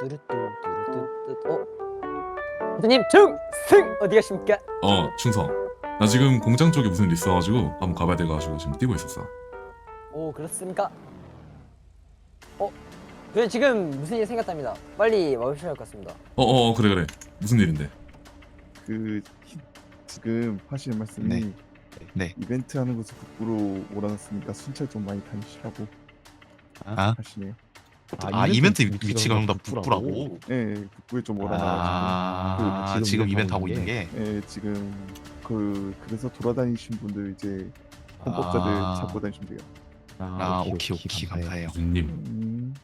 뚜루뚜뚜루뚜뚜 어? 선생님 중승 어디 가십니까? 어 충성 나 지금 공장 쪽에 무슨 일 있어가지고 한번 가봐야 돼가지고 지금 뛰고 있었어 오 그렇습니까? 어? 저 지금 무슨 일이 생겼답니다 빨리 와주셔야 할 것 같습니다 어어 그래 그래 무슨 일인데 그 히- 지금 하시는 말씀이 네. 네. 이벤트 하는 곳에 북부로 몰아놨으니까 순찰 좀 많이 다니시라고 아, 하시네요. 아 이벤트 위치가 다 북부라고? 네, 북부에 좀 몰아놔가지고. 아, 그 지금 지금 이벤트 하고 이벤트 있는 게. 네, 지금 그 그래서 돌아다니신 분들 이제 헌법자들 아. 찾고 다니시면 돼요. 아, 오케이 오케이 감사해요. 음,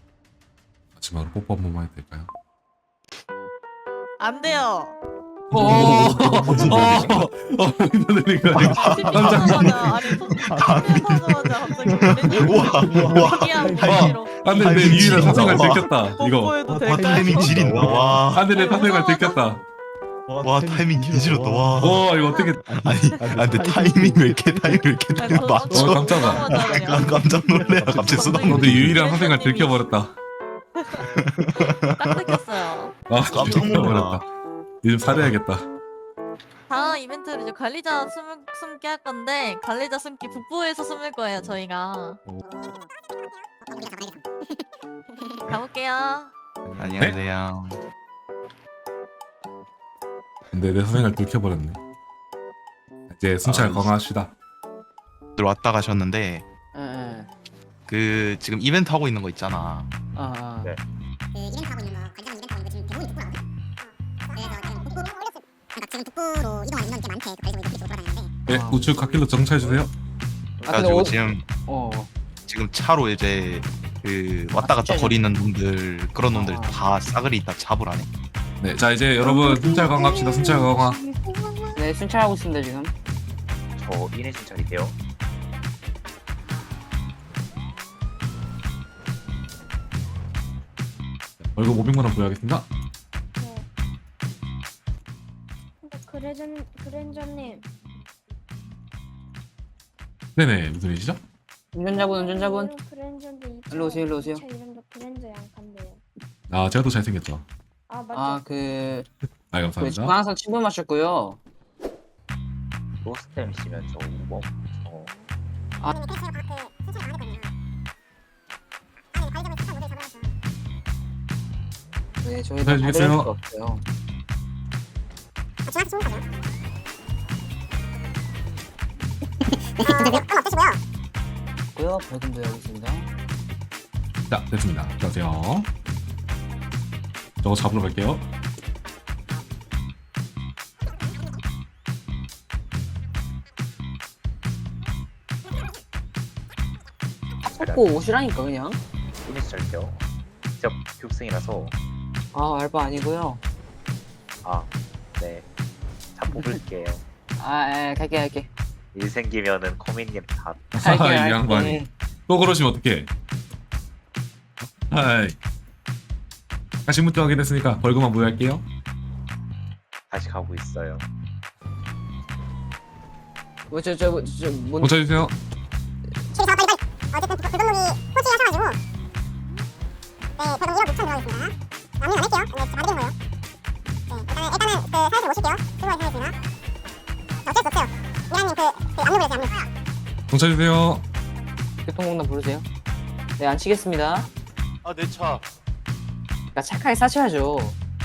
마지막으로 뽀뽀 한 번만 해도 될까요? 안 돼요. 어 어어어 이러니까 팀하자마자 아니 팀하자마자 갑자기 우와, 우와. 포기한 거로 안돼 내 유일한. 사생활 와. 들켰다 이거 뽀뽀해도 와 될까요? 타이밍 지린다 와. 안돼 내 사생활 들켰다 와 타이밍 개지렸다 와. 와 이거 어떻게 아니 아 근데 타이밍 왜 이렇게 타이밍 왜 이렇게 아니, 딱 저- 맞춰? 어, 깜짝아. 깜- 깜짝 놀래라 갑자기 쓰다 너내 유일한 사생활 들켜버렸다 딱 느꼈어요. 아 깜짝 들켜버렸다 요즘 살해야겠다 다음 이벤트를 이제 관리자 숨, 숨기 할 건데 관리자 숨기 북부에서 숨을 거예요 저희가. 가볼게요. 안녕하세요. 근데 내 사생활 들켜버렸네 이제 순찰 아, 강화합시다 들어왔다 가셨는데 예, 그 지금 이벤트 하고 있는 거 있잖아. 아, 아. 네. 그 이벤트 하고 있는 거 관장 이벤트 하고 있는 거 지금 대부분 북부라거든. 그래서 지금 북부 그러니까 지금 북부로 이동하는 인원이 꽤 많대. 그래서 쪽으로 돌아다니는데 네 우측 갓길로 정차해 주세요 아, 근데 그래가지고 어- 지금 어 지금 차로 이제 그 왔다 갔다 진짜요? 거리는 놈들 그런 놈들 아. 다 싸그리 있다 잡으라네. 네 자 이제 여러분 순찰 강화합시다 순찰 강화 네 순찰하고 있습니다 지금 저 인해 순찰이세요. 얼굴 500만 원 부여하겠습니다 근데 그레전 그랜저님 네네 무슨 일이시죠? 운전자분 운전자분 이 일로 오세요, 일로 오세요. 차 이름도 그랜저 양칸데요. 아 제가 더 잘생겼죠 아 맞죠. 아그 아 그 감사합니다 저. 저 다그 순찰 안 했거든요. 아니 관리자분 순찰 모델 잡아서 네 저희가 잘 받을 지냈어요? 수가 없어요 아, 중앙에서 쏘는 거죠. 어, 건 없으시고요. 고요 벌금도 여기 있습니다 자 됐습니다 들어가세요 저거 잡으러 갈게요 잡고 오시라니까 그냥 인해 순찰게요. 직접 교육생이라서 아 알바 아니고요 아 네. 자 뽑을게요. 아 에, 갈게 갈게 일 생기면은 코미님 다 갈게 이 갈게. 양반이. 또 그러시면 어떡해 하이 가시부터 확인했으니까 벌금만 부여할게요 다시 가고 있어요. 뭐저저저뭐 멈춰주세요 저기 자 빨리 빨리. 어쨌든 그 건물이 호지하셔가지고 네 벌금 1억 6천 들어가겠습니다. 남긴 안 할게요. 네 받은 거예요. 네 일단은 일단은 그 사회실 모실게요. 수고하셨습니다. 어쩔 수 없어요. 미안님 그, 멈춰주세요. 교통공단 부르세요. 네 안 치겠습니다. 아, 내 차. 그러니까 착하게 사셔야죠.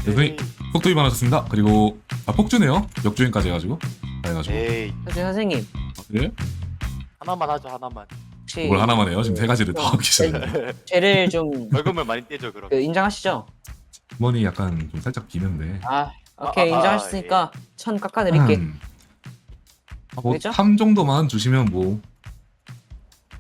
선생님 속도 위반하셨습니다. 그리고 아 폭주네요. 역주행까지 해가지고. 해가지고. 에이, 선생님 선생님. 네? 하나만 하죠, 하나만. 혹시 뭘 하나만 해요? 지금 세 가지를 다 하고 계시는데 죄를 좀 벌금을 많이 떼죠, 그럼. 그, 인정하시죠? 주머니 약간 좀 살짝 비는데. 아 오케이. 아, 아, 인정하셨으니까 천 깎아드릴게. 음. 아, 뭐? 3 정도만 주시면 뭐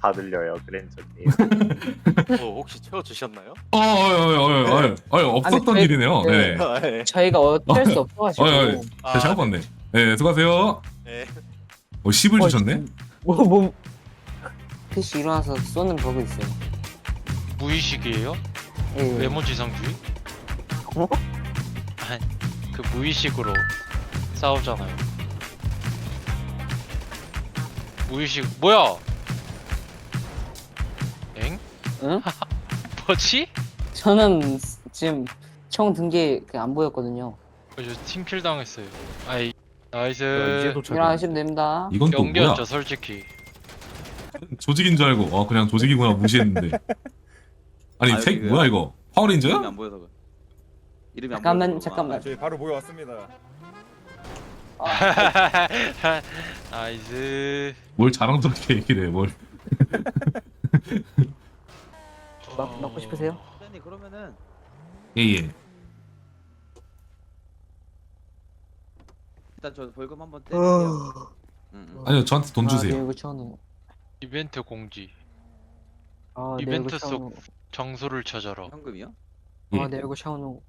다 들려요 그랜저님. 어, 혹시 채워주셨나요? 어, 어, 어, 어, 어, 어, 어, 없었던 저희- 일이네요. 네. 네. 아, 예. 저희가 어쩔 수 없어가지고 어, 어, 어. 제가 잘못 봤네. 네, 수고하세요. 예. 어, 10을 주셨네? 뭐뭐 PC 일어나서 쏘는 버그 있어요 무의식이에요? 예. 외모지상주의? 어? 아니, 그 무의식으로 싸우잖아요. 무의식 뭐야? 엥? 응? 뭐지? 저는 지금 총 든게 안 보였거든요. 어, 저 팀킬 당했어요. 아이 이제 나이스. 도착. 일어나시면 됩니다. 이건 또 뭐야? 연기였죠 솔직히. 조직인 줄 알고 어 그냥 조직이구나 무시했는데. 아니 아, 색 여기 뭐야 이거? 파워레인저야? 이름이 안 보여서 그래. 이름이 안 잠깐만, 보여서 잠깐만. 저희 바로 모여왔습니다. 나이스. 뭘 자랑스럽게 얘기를 해 뭘? 먹, 먹고 싶으세요? 선생님 그러면은 예예. 일단 저 벌금 한번 떼주세요. 응, 응. 아니요 저한테 돈 아, 주세요. 네, 이거 천우. 이벤트 공지. 아, 네, 이벤트 이거 속 천우. 장소를 찾아라. 현금이요? 예. 아, 네, 이거 천우.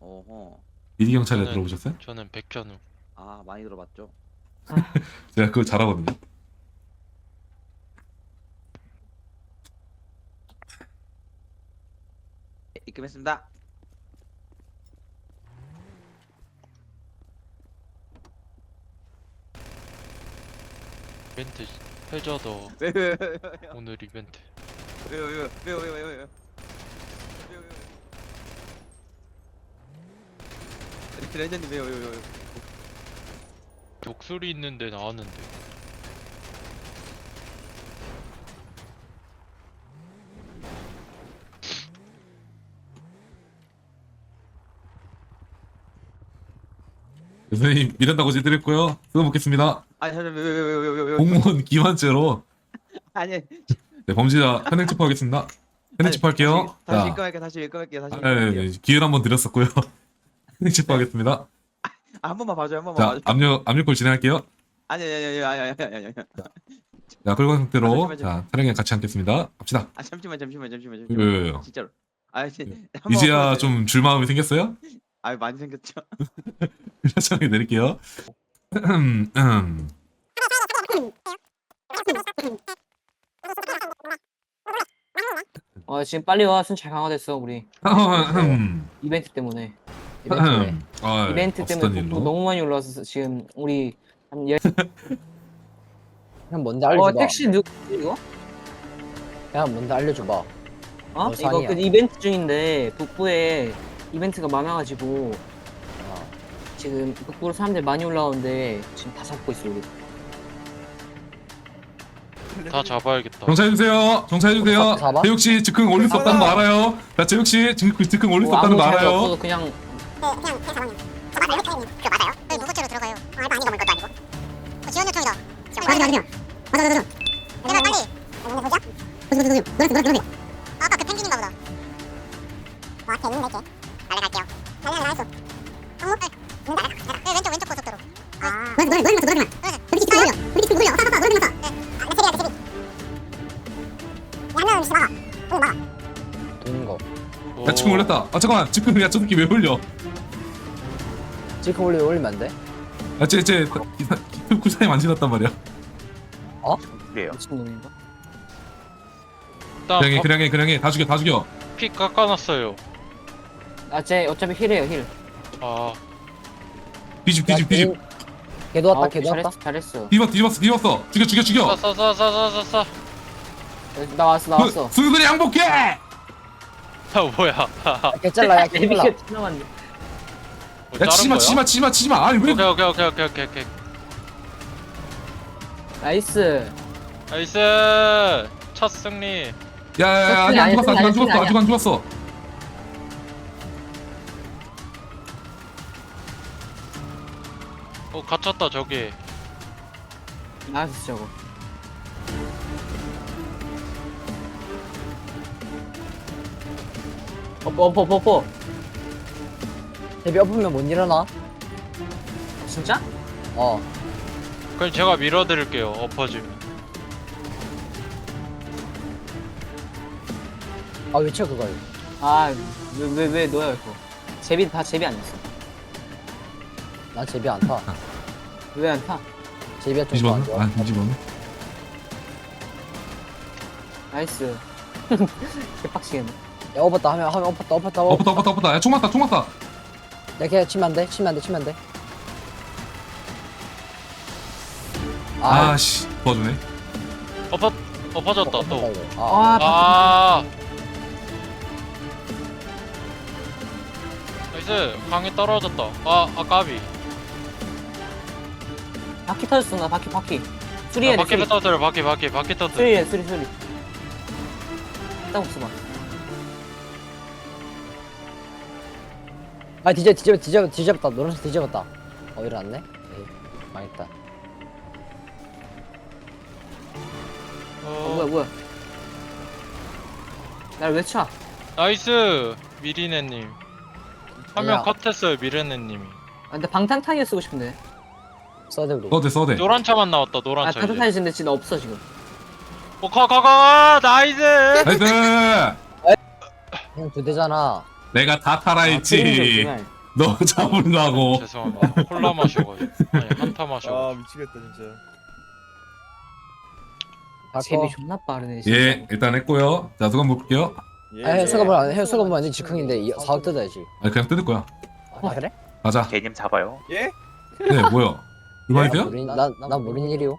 어허. 미디 경찰에 저는- 들어보셨어요? 저는 백현우. 아 많이 들어봤죠. 제가 그거 잘하거든요. 입금했습니다. 이벤트 해저더 왜요 왜요? 오늘 이벤트. 그 왜요 왜요 왜요 왜요? 왜요 왜요 레전님 왜요 왜요 왜요? 독수리 있는데 나왔는데. 선생님 미란다 고지 드렸고요. 뜯어먹겠습니다. 아니 왜왜왜왜왜왜 공무원 기만죄로 아니 네, 범죄자 현행 체포하겠습니다. 현행 체포할게요. 다시, 다시 입금할게 다시 입금할게 다시. 아, 네, 네, 기회를 한번 드렸었고요. 현행 체포하겠습니다. 아, 한 번만 봐줘요 한 번만 자, 봐줘. 압력 압력골 진행할게요. 아니 아니 아니 아니 아니 아니 아니 자 끌고 상태로 아, 잠시만요. 자, 차량에 같이 앉겠습니다. 갑시다. 아 잠시만 잠시만 잠시만 잠시만. 예, 예, 예. 진짜로. 아 진짜 이제야 좀줄 마음이 생겼어요? 아 많이 생겼죠. 음, 음. 어, 지금 빨리 와. 순찰 강화됐어, 우리. 음. 이벤트 때문에. 이벤트 때문에. 아, 이벤트 때문에 일로. 너무 많이 올라와서 지금 우리 한 열. 그냥 뭔지 알려줘봐. 어, 택시 누구 이거? 그냥 뭔지 알려줘봐. 어? 어, 이거. 그 이벤트 중인데 북부에 이벤트가 많아가지고 어. 지금 북부로 사람들 많이 올라오는데 지금 다 잡고 있어 우리. 다 잡아야겠다. 정차해주세요. 정차해주세요. 잡아? 재욱 씨 즉흥 올릴 수 없다는 거 알아요. 자, 재욱 씨 즉흥, 즉흥 올릴 수 뭐 없다는 거 생각 알아요. 없어도 그냥 네, 그냥 그냥 잡아요. 저 맞아요? 그 맞아요? 네, 무소체로 들어가요. 아, 알바 아니고 뭘 것도 아니고. 어, 지원 요청이다. 지원 맞아, 맞아, 맞아, 맞아, 맞아. 내가 빨리. 보자? 보자, 보자, 보자. 노래, 노래, 노래. 아, 아까 그 펭귄인가 보다. 와, 앞에 있는 노래, 노래, 노래, 노래, 올려, 우리 집 올려. 왔다, 왔다, 노래 아, 레트리야, 레트리. 양면 씨 막아. 응, 막아. 도는 거. 야, 즉흥 올렸다. 아, 잠깐만. 즉흥, 야, 저 새끼 왜 올려? 지금 올리 올리면 안 돼? 야, 쟤, 쟤, 기타 쿠사님 안 지났단 말이야. 그래요. 미친 놈인가? 일단 그냥 해, 가- 그냥 해, 그냥 해. 다 죽여, 다 죽여. 피 깎아놨어요. 아쟤 어차피 힐해요 힐. 아 뒤집, 뒤집, 뒤집. 걔도 왔다, 아, 걔도 잘했어 왔다. 잘했어. 뒤집었어, 뒤집었어, 뒤집었어. 죽여, 죽여, 죽여. 싸싸싸싸싸싸. 나 왔어 나 왔어. 수- 수근이 양복해! 아 뭐야? 걔 잘라, 야, 걔 잘라. 데뷔가 지나갔네. 뭐 야, 자른 치지마, 거야? 치지마, 치지마, 치지마. 아니, 왜. 오케이 오케이 오케이 오케이 오케이 오케이. 나이스. 나이스 첫 승리. 야, 야, 야, 아직 안 죽었어, 안 죽었어, 안 죽었어. 갇혔다 저기. 나이스 저거. 엎어 엎어 엎어 엎어. 데뷔 엎으면 못 일어나? 진짜? 어. 그럼 제가 밀어드릴게요. 엎어지면. 아, 왜 쳐, 그걸? 아왜 왜 왜 너야 이거? 제비 다 제비 아니었어? 난 제비 안 타. 왜 안 타? 제비가 좀더 뒤집었네? 안 좋아. 아. 나이스. 개빡치겠네. 야, 엎었다 하면, 하면 엎었다, 엎었다, 엎었다. 엎었다, 엎었다, 엎었다. 야, 총 맞다, 총 맞다. 야, 걔 치면 안 돼, 치면 안 돼, 치면 안 돼. 아, 아, 씨. 도와주네. 엎어 엎어졌다 또. 아, 아, 아 나이스 방에 떨어졌다 아, 아 까비 바퀴 터졌어 나 바퀴 바퀴. 아, 수리해 바퀴 수리. 터뜨려 바퀴 바퀴 바퀴 터뜨려 수리해 수리 수리. 딱 없어 봐. 아 뒤져 뒤져 뒤져 뒤져봤다. 노란색 뒤져봤다. 어 일어났네? 에이, 망했다. 어, 뭐야 뭐야? 날 왜 차? 나이스! 미리네님. 한명 야. 컷했어요 미리네님이. 아, 근데 방탄타이어 쓰고 싶은데 써대 우리 써대 써대. 노란 차만 나왔다 노란 아 차 이제. 방탄타이어 쓰는데 진짜 없어 지금. 오가가가 나이스! 나이스! 그냥 두 대잖아. 내가 다 아, 타라했지. 너 잡으려고. 죄송합니다. 콜라 마셔가지고. 아니 한타 마셔 미치겠다 진짜. 재미 바꿔 존나 빠르네 진짜. 예 일단 했고요. 자 수건 볼게요. 아 해, 수고만 안해 수고만 안돼 즉흥인데 이- 사업 뜯어야지. 아 그냥 뜯을 거야. 아 그래? 가자. 개님 잡아요. 네 뭐야 이만이세요? 모르는 나나 모르는 일이오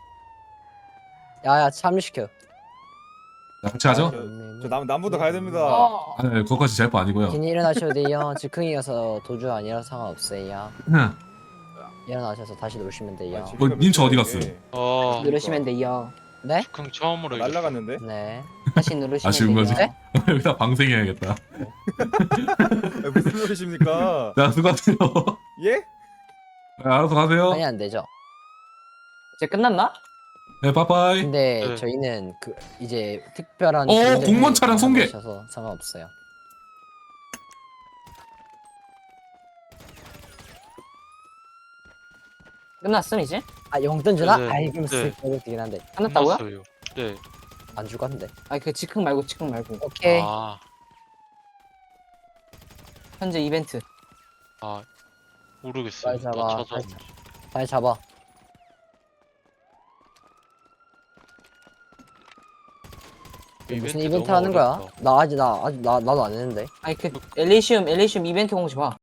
야야 참여시켜 자, 같이 하죠 저 남, 남부터 가야 됩니다. 아 네, 그것까지 잘 거 아니고요 괜히 일어나셔도 돼요 즉흥이어서 도주 아니라 상관없어요 응. 일어나셔서 다시 노시면 돼요 뭐, 님저 어디 갔어요? 어 누르시면 돼요 네? 즉흥 처음으로. 날라갔는데? 네 다시 누르시면 아쉬운 돼요 거지? 네? 여기다 방생해야겠다 무슨 소리십니까? 자 수고하세요 예? 네, 알아서 가세요 아니 안 되죠 이제 끝났나? 네 빠빠이 근데 네. 저희는 그 이제 특별한 어, 분들이 공무원 차량 송계! 셔서 상관없어요 끝났음 이제? 아 영돈 주나? 네, 아이 그럼 네. 쓰레기긴 한데 끝났다고요? 끝났어요. 네. 안 죽었는데 아니 그 즉흥 말고 즉흥 말고 오케이 아, 현재 이벤트 아 모르겠어요. 빨리 잡아, 나 빨리 찾아보자. 잘 잡아 무슨 이벤트 너무 하는 거야? 어렵다. 나 아직 나 아직 나 나도 안 했는데 아니 그 엘리시움 엘리시움 이벤트 공지 봐